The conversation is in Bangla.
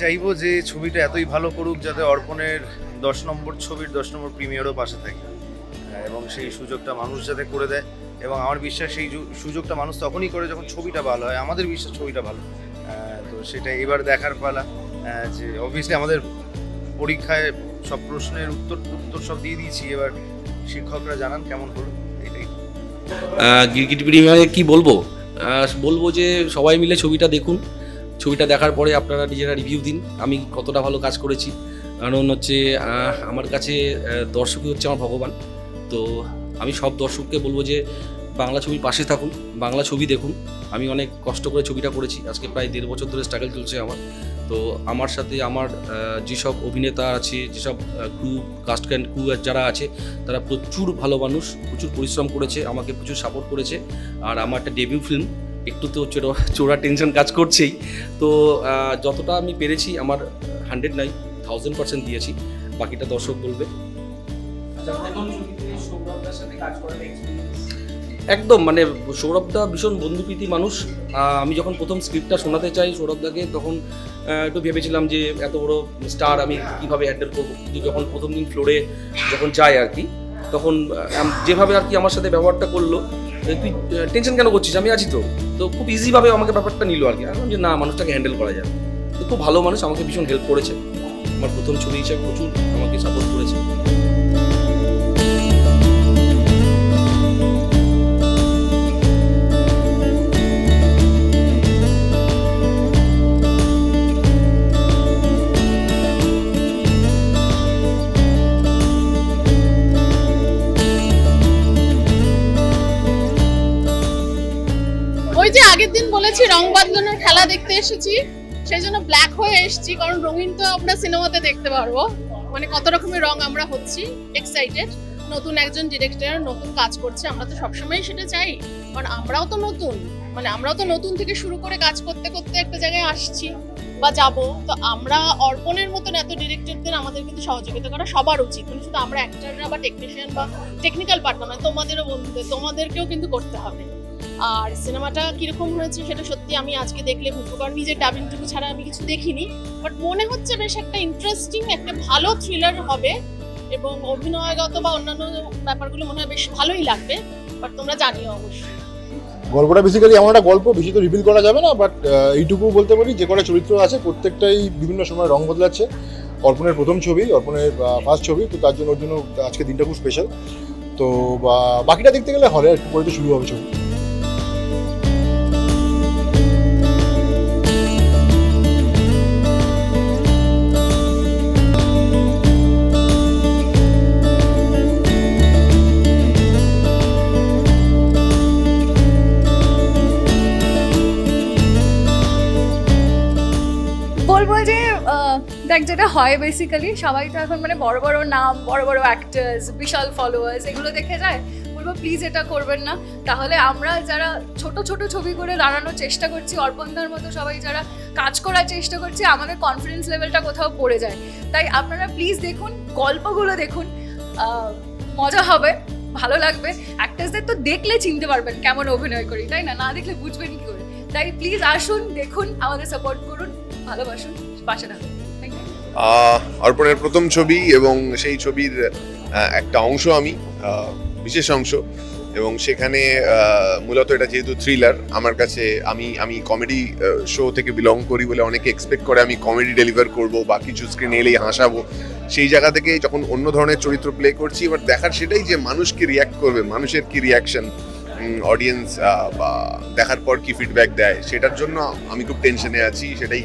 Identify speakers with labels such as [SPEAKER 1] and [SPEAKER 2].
[SPEAKER 1] চাইব যে ছবিটা এতই ভালো করুক যাতে অর্পণের দশ নম্বর ছবির দশ নম্বর প্রিমিয়ারও পাশে থাকে। হ্যাঁ, এবং সেই সুযোগটা মানুষ যাতে করে দেয় এবং আমার বিশ্বাস সেই সুযোগটা মানুষ তখনই করে যখন ছবিটা ভালো হয়। আমাদের বিশ্বাস ছবিটা ভালো। আহ, তো সেটা এবার দেখার পালা। যে অবভিয়াসলি আমাদের পরীক্ষায় সব প্রশ্নের উত্তর উত্তর সব দিয়ে দিয়েছি। এবার শিক্ষকরা জানান কেমন হলো এটাই।
[SPEAKER 2] গিরগিট প্রিমিয়ারে কি বলব? বলব যে সবাই মিলে ছবিটা দেখুন। ছবিটা দেখার পরে আপনারা নিজেরা রিভিউ দিন। আমি কতটা ভালো কাজ করেছি। কারণ হচ্ছে আমার কাছে দর্শকই হচ্ছে আমার ভগবান। তো আমি সব দর্শককে বলব যে, বাংলা ছবির পাশে থাকুন, বাংলা ছবি দেখুন। আমি অনেক কষ্ট করে ছবিটা করেছি। আজকে প্রায় দেড় বছর ধরে স্ট্রাগল চলছে আমার। তো আমার সাথে আমার যেসব অভিনেতা আছে, যেসব ক্রু কাস্ট অ্যান্ড ক্রু যারা আছে, তারা প্রচুর ভালো মানুষ, প্রচুর পরিশ্রম করেছে, আমাকে প্রচুর সাপোর্ট করেছে। আর আমার একটা ডেবিউ ফিল্ম একটু তো চোরা চোরা টেনশন কাজ করছেই। তো যতটা আমি পেরেছি আমার হান্ড্রেড নাই থাউজেন্ড পার্সেন্ট দিয়েছি। বাকিটা দর্শক বলবে। একদম মানে সৌরভদা ভীষণ বন্ধুপ্রীতি মানুষ। আমি যখন প্রথম স্ক্রিপ্টটা শোনাতে চাই সৌরভদাকে তখন একটু ভেবেছিলাম যে এত বড় স্টার আমি কীভাবে হ্যান্ডেল করব। কিন্তু যখন প্রথম দিন ফ্লোরে যখন যাই আর কি তখন যেভাবে আর কি আমার সাথে ব্যবহারটা করল তুই টেনশন কেন করছিস? আমি আছি তো। তো খুব ইজিভাবে আমাকে ব্যাপারটা নিল আর কি। আমি যে, না, মানুষটাকে হ্যান্ডেল করা যায় তো খুব ভালো মানুষ আমাকে ভীষণ হেল্প করেছে। আমার প্রথম ছবি হিসাবে প্রচুর আমাকে সাপোর্ট করেছে।
[SPEAKER 3] ওই যে আগের দিন বলেছি, রং বদলানোর খেলা দেখতে এসেছি। সেই জন্য ব্ল্যাক হয়ে এসেছি, কারণ রঙিন তো আমরা সিনেমাতে দেখতে পারব। মানে কত রকমের রং আমরা হচ্ছি এক্সাইটেড নতুন একজন ডিরেক্টর নতুন কাজ করছে, আমরা তো সবসময় সেটা চাই। কারণ আমরাও তো নতুন মানে আমরাও তো নতুন থেকে শুরু করে কাজ করতে করতে একটা জায়গায় আসছি বা যাব। তো আমরা অর্পণের মতন এত ডিরেক্টরদের আমাদের কিন্তু সহযোগিতা করা সবার উচিত। মানে শুধু আমরা অ্যাক্টররা বা টেকনিশিয়ান বা টেকনিক্যাল পার্টনার তোমাদেরও বন্ধুদের, তোমাদেরকেও কিন্তু করতে হবে। আর সিনেমাটা কীরকম হয়েছে সেটা সত্যি আমি আজকে দেখলে বুঝব কারণ নিজের ডাবিংটুকু ছাড়া আমি কিছু দেখিনি। বাট মনে হচ্ছে বেশ একটা ইন্টারেস্টিং একটা ভালো থ্রিলার হবে। এবং অভিনয়গত বা অন্যান্য ব্যাপারগুলো মনে হয় বেশ ভালোই লাগবে। বাট তোমরা জানিও অবশ্যই।
[SPEAKER 4] গল্পটা বেসিক্যালি এমন একটা গল্প, বেশি তো রিভিল করা যাবে না বাট এইটুকু বলতে পারি, যে কটা চরিত্র আছে, প্রত্যেকটাই বিভিন্ন সময় রং বদলাচ্ছে। অর্পণের প্রথম ছবি, অর্পণের ফার্স্ট ছবি, তো তার জন্য ওর জন্য আজকে দিনটা খুব স্পেশাল তো বাকিটা দেখতে গেলে হলে একটু পরে তো শুরু হবে ছবি।
[SPEAKER 5] বলব যে দেখ, যেটা হয় বেসিক্যালি সবাই তো এখন মানে বড় বড় নাম, বড় বড় অ্যাক্টার্স বিশাল ফলোয়ার্স এগুলো দেখে যায়। বলব প্লিজ এটা করবেন না। তাহলে আমরা যারা ছোট ছোট ছবি করে দাঁড়ানোর চেষ্টা করছি, অর্পণদার মতো সবাই যারা কাজ করার চেষ্টা করছি, আমাদের কনফিডেন্স লেভেলটা কোথাও পড়ে যায়। তাই আপনারা প্লিজ দেখুন, গল্পগুলো দেখুন। মজা হবে। ভালো লাগবে। অ্যাক্টার্সদের তো দেখলে চিনতে পারবেন কেমন অভিনয় করি, তাই না? না দেখলে বুঝবেন কি করে। তাই প্লিজ আসুন, দেখুন, আমাদের সাপোর্ট করুন, ভালোবাসুন, পাশে থাকুন।
[SPEAKER 6] অর্পণের প্রথম ছবি এবং সেই ছবির একটা অংশ আমি বিশেষ অংশ। এবং সেখানে মূলত এটা যেহেতু থ্রিলার আমার কাছে আমি আমি কমেডি শো থেকে বিলং করি বলে অনেকে এক্সপেক্ট করে আমি কমেডি ডেলিভার করব বা কিছু স্ক্রিন এলেই হাসাবো। সেই জায়গা থেকে যখন অন্য ধরনের চরিত্র প্লে করছি, এবার দেখার সেটাই যে মানুষ কি রিয়াক্ট করবে, মানুষের কি রিয়াকশন অডিয়েন্স বা দেখার পর কি ফিডব্যাক দেয়, সেটার জন্য আমি খুব টেনশনে আছি, সেটাই